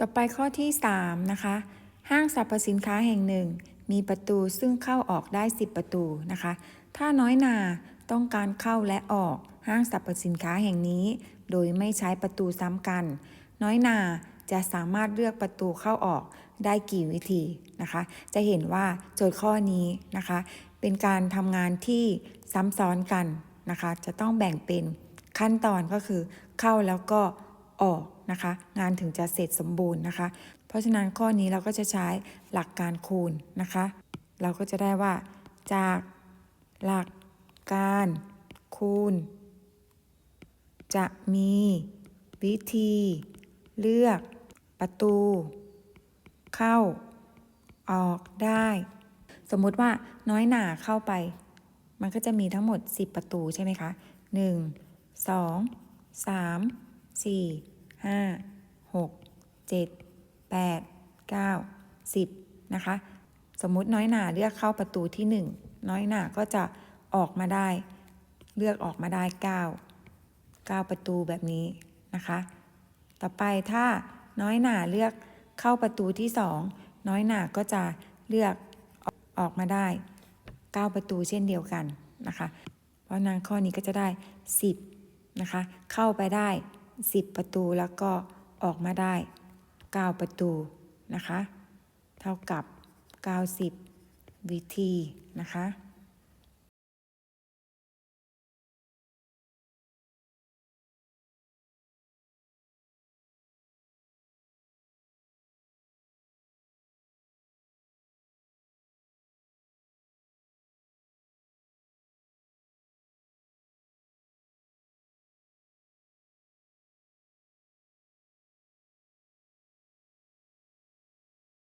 ต่อไปข้อที่ 3 นะคะ ห้างสรรพสินค้าแห่งหนึ่ง มีประตูซึ่งเข้าออกได้ 10 ประตูนะคะ ถ้าน้อยนาต้องการเข้าและออกห้างสรรพสินค้าแห่งนี้ โดยไม่ใช้ประตูซ้ำกัน น้อยนาจะสามารถเลือกประตูเข้าออกได้กี่วิธีนะคะ จะเห็นว่าโจทย์ข้อนี้นะคะ เป็นการทำงานที่ซ้ำซ้อนกันนะคะ จะต้องแบ่งเป็นขั้นตอนก็คือเข้าแล้วก็ออก นะคะ งานถึงจะเสร็จสมบูรณ์นะคะ เพราะฉะนั้นข้อนี้เราก็จะใช้หลักการคูณนะคะ เราก็จะได้ว่า จากหลักการคูณ จะมีวิธี เลือกประตู เข้า ออกได้ สมมุติว่าน้อยหนาเข้าไป มันก็จะมีทั้งหมด 10 ประตูใช่ไหมคะ 1 2 3 4 5 6 7 8 9 10นะคะ สมมุติน้อยหนาเลือกเข้าประตูที่1น้อยหนาก็จะออกมาได้ เลือกออกมาได้9 9ประตูแบบนี้นะคะ ต่อไปถ้าน้อยหนาเลือกเข้าประตูที่2น้อยหนาก็จะเลือกออกมาได้ 9 ประตูเช่นเดียวกันนะคะ เพราะนั้นข้อนี้ก็จะได้ 10นะคะ เข้าไปได้ 10 ประตูแล้วก็ออกมาได้ 9 ประตูนะคะ เท่ากับ 90 วิธีนะคะ